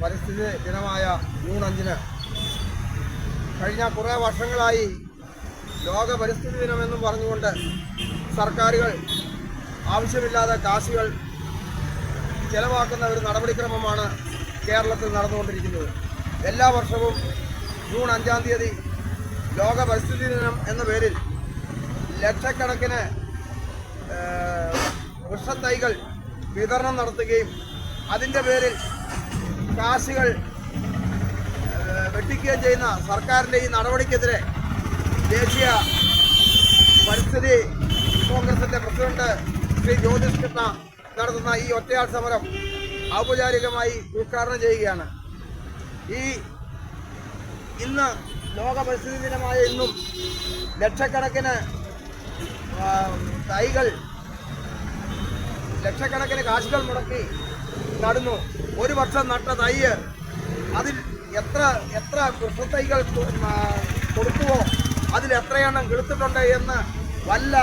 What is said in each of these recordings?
പരിസ്ഥിതി ദിനമായ ജൂൺ അഞ്ചിന്. കഴിഞ്ഞ കുറേ വർഷങ്ങളായി ലോക പരിസ്ഥിതി ദിനമെന്നും പറഞ്ഞുകൊണ്ട് സർക്കാരുകൾ ആവശ്യമില്ലാതെ കാശികൾ ചെലവാക്കുന്ന ഒരു നടപടിക്രമമാണ് കേരളത്തിൽ നടന്നുകൊണ്ടിരിക്കുന്നത്. എല്ലാ വർഷവും ജൂൺ അഞ്ചാം തീയതി ലോക പരിസ്ഥിതി ദിനം എന്ന പേരിൽ ലക്ഷക്കണക്കിന് വൃക്ഷത്തൈകൾ വിതരണം നടത്തുകയും അതിന്റെ പേരിൽ കാശുകൾ വെട്ടിക്കുകയും ചെയ്യുന്ന സർക്കാരിന്റെ ഈ നടപടിക്കെതിരെ ദേശീയ പരിസ്ഥിതി കോൺഗ്രസിന്റെ പ്രസിഡന്റ് ശ്രീ ജ്യോതിഷ് കൃഷ്ണ നടത്തുന്ന ഈ ഒറ്റയാൾ സമരം ഔപചാരികമായി ഉദ്ഘാടനം ചെയ്യുകയാണ്. ഈ ഇന്ന് ലോക പരിസ്ഥിതി ദിനമായ ഇന്നും ലക്ഷക്കണക്കിന് തൈകൾ ലക്ഷക്കണക്കിന് കാശുകൾ മുടക്കി നടുന്നു. ഒരു വർഷം നട്ട തൈ അതിൽ എത്ര എത്ര വൃക്ഷത്തൈകൾ കൊടുക്കുവോ അതിൽ എത്രയെണ്ണം കിളുത്തിട്ടുണ്ട് എന്ന് വല്ല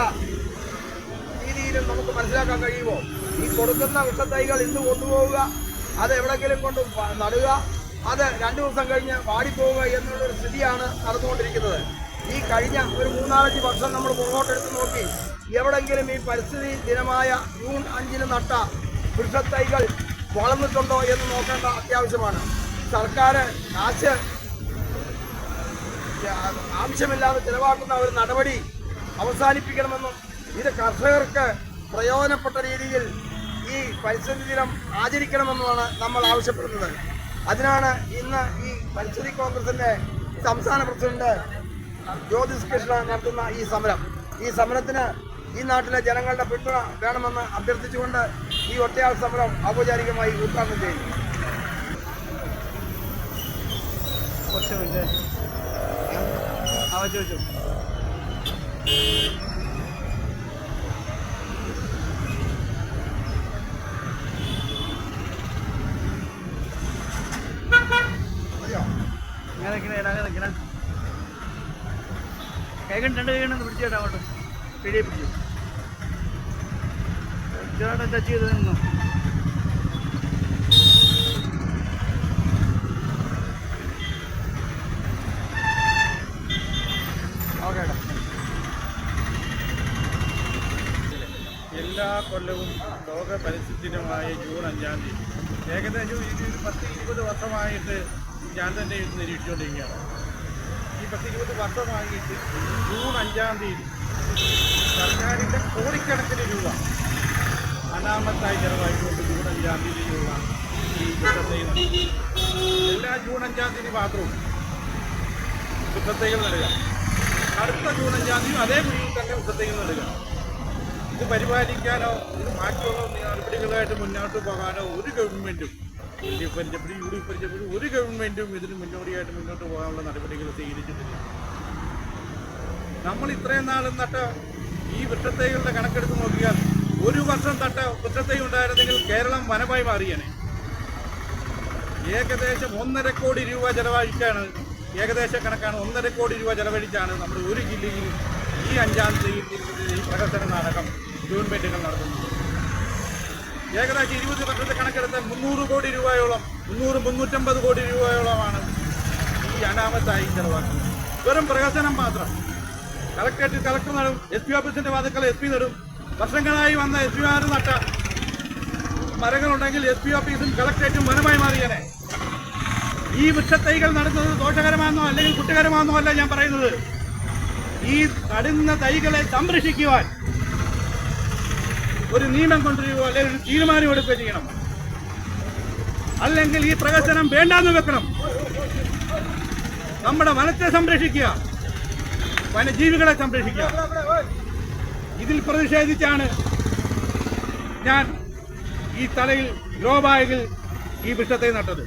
രീതിയിലും നമുക്ക് മനസ്സിലാക്കാൻ കഴിയുമോ? ഈ കൊടുക്കുന്ന വൃക്ഷത്തൈകൾ ഇന്ന് കൊണ്ടുപോവുക അത് എവിടെങ്കിലും കൊണ്ട് നടുക അത് രണ്ടു ദിവസം കഴിഞ്ഞ് വാടിപ്പോവുക എന്നുള്ളൊരു സ്ഥിതിയാണ് നടന്നുകൊണ്ടിരിക്കുന്നത്. ഈ കഴിഞ്ഞ ഒരു മൂന്നാലഞ്ച് വർഷം നമ്മൾ മുന്നോട്ടെടുത്ത് നോക്കി എവിടെങ്കിലും ഈ പരിസ്ഥിതി ദിനമായ ജൂൺ അഞ്ചിന് നട്ട വൃക്ഷത്തൈകൾ വളർന്നിട്ടുണ്ടോ എന്ന് നോക്കേണ്ട അത്യാവശ്യമാണ്. സർക്കാർ കാശ് ആവശ്യമില്ലാതെ ചിലവാക്കുന്ന ഒരു നടപടി അവസാനിപ്പിക്കണമെന്നും ഇത് കർഷകർക്ക് പ്രയോജനപ്പെട്ട രീതിയിൽ ഈ പരിസ്ഥിതി ദിനം ആചരിക്കണമെന്നുമാണ് നമ്മൾ ആവശ്യപ്പെടുന്നത്. അതിനാണ് ഇന്ന് ഈ പരിസ്ഥിതി കോൺഗ്രസിന്റെ സംസ്ഥാന പ്രസിഡന്റ് ജ്യോതിഷ് കൃഷ്ണ നടത്തുന്ന ഈ സമരം. ഈ സമരത്തിന് ഈ നാട്ടിലെ ജനങ്ങളുടെ പിന്തുണ വേണമെന്ന് അഭ്യർത്ഥിച്ചുകൊണ്ട് ഈ ഒറ്റയാൾ സമരം ഔപചാരികമായി ഉദ്ഘാടനം ചെയ്യും കൈകണ്ട് രണ്ട് കൈകണ്ട് പിടിച്ചേട്ടാ അങ്ങോട്ട്. പിടിയെ പിടിച്ചു. ചേട്ടാ ടച്ച് ചെയ്ത് നിന്നു എല്ലാ കൊല്ലവും ലോക പരിസ്ഥിതി ദിനമായ ജൂൺ അഞ്ചാം തീയതി. ഏകദേശം ഒരു പത്ത് ഇരുപത് വർഷമായിട്ട് ഞാൻ തന്നെ ഇത് നിരീക്ഷിച്ചുകൊണ്ടിരിക്കുകയാണ്. ഈ പത്ത് ഇരുപത് വർഷമായിട്ട് ജൂൺ അഞ്ചാം തീയതി സർക്കാരിന്റെ കോടിക്കണക്കിന് രൂപ അനാമത്തായി ചെലവാക്കിക്കൊണ്ട് ജൂൺ അഞ്ചാം ഈ. എല്ലാ ജൂൺ തീയതി മാത്രവും വൃക്ഷത്തൈകൾ നൽകുക അടുത്ത ജൂൺ അഞ്ചാം തീയതി അതേ കുഴിയിൽ തന്നെ വൃക്ഷത്തൈകൾ നൽകുക ഇത് പരിപാലിക്കാനോ ഇത് മാറ്റിയുള്ള നടപടികളായിട്ട് മുന്നോട്ട് പോകാനോ ഒരു ഗവൺമെന്റും L D F U D F ഒരു ഗവൺമെന്റും ഇതിന് മുന്നോടിയായിട്ട് മുന്നോട്ട് പോകാനുള്ള നടപടികൾ സ്വീകരിച്ചിട്ടില്ല നമ്മൾ ഇത്രയും നാൾ നട്ട ഈ വൃക്ഷത്തൈകളുടെ കണക്കെടുത്ത് നോക്കിയാൽ ഒരു വർഷം തട്ട കുറ്റത്തെ ഉണ്ടായിരുന്നെങ്കിൽ കേരളം വനമായി മാറിയേനെ. ഏകദേശം ഒന്നര കോടി രൂപ ചെലവഴിച്ചാണ് ഏകദേശ കണക്കാണ് ഒന്നര കോടി രൂപ ചെലവഴിച്ചാണ് നമ്മുടെ ഒരു ജില്ലയിൽ ഈ അഞ്ചാം തീയതി പ്രഹസന നാടകം ഗവൺമെന്റുകൾ നടത്തുന്നത് ഏകദേശം ഇരുപത് വർഷത്തെ കണക്കെടുത്താൽ മുന്നൂറ് കോടി രൂപയോളം മുന്നൂറ് മുന്നൂറ്റമ്പത് കോടി രൂപയോളമാണ് ഈ അനാമത്തായി ചെലവാക്കുന്നത്. വെറും പ്രകർത്തനം മാത്രം. കളക്ടറേറ്റ് കളക്ടർ നടും എസ് പി ഓഫീസിന്റെ വാതുക്കൾ എസ് പി നടും വർഷങ്ങളായി വന്ന എസ് പി ആർ നട്ട മരങ്ങളുണ്ടെങ്കിൽ എസ് പി ഓഫീസും കളക്ടറേറ്റും വനമായി മാറിയനെ. ഈ വൃക്ഷത്തൈകൾ നടുന്നത് ദോഷകരമാണെന്നോ അല്ലെങ്കിൽ കുറ്റകരമാണെന്നോ അല്ല ഞാൻ പറയുന്നത്. ഈ നടുന്ന തൈകളെ സംരക്ഷിക്കുവാൻ ഒരു നിയമം കൊണ്ടുവരികയോ അല്ലെങ്കിൽ ഒരു തീരുമാനം എടുക്കുകയോ ചെയ്യണം. അല്ലെങ്കിൽ ഈ പ്രകസനം വേണ്ടാന്ന് വെക്കണം. നമ്മുടെ വനത്തെ സംരക്ഷിക്കുക. വനജീവികളെ സംരക്ഷിക്കുക. ഇതിൽ പ്രതിഷേധിച്ചാണ് ഞാൻ ഈ തലയിൽ ഗ്രോ ഈ വൃക്ഷത്തെ നട്ടത്.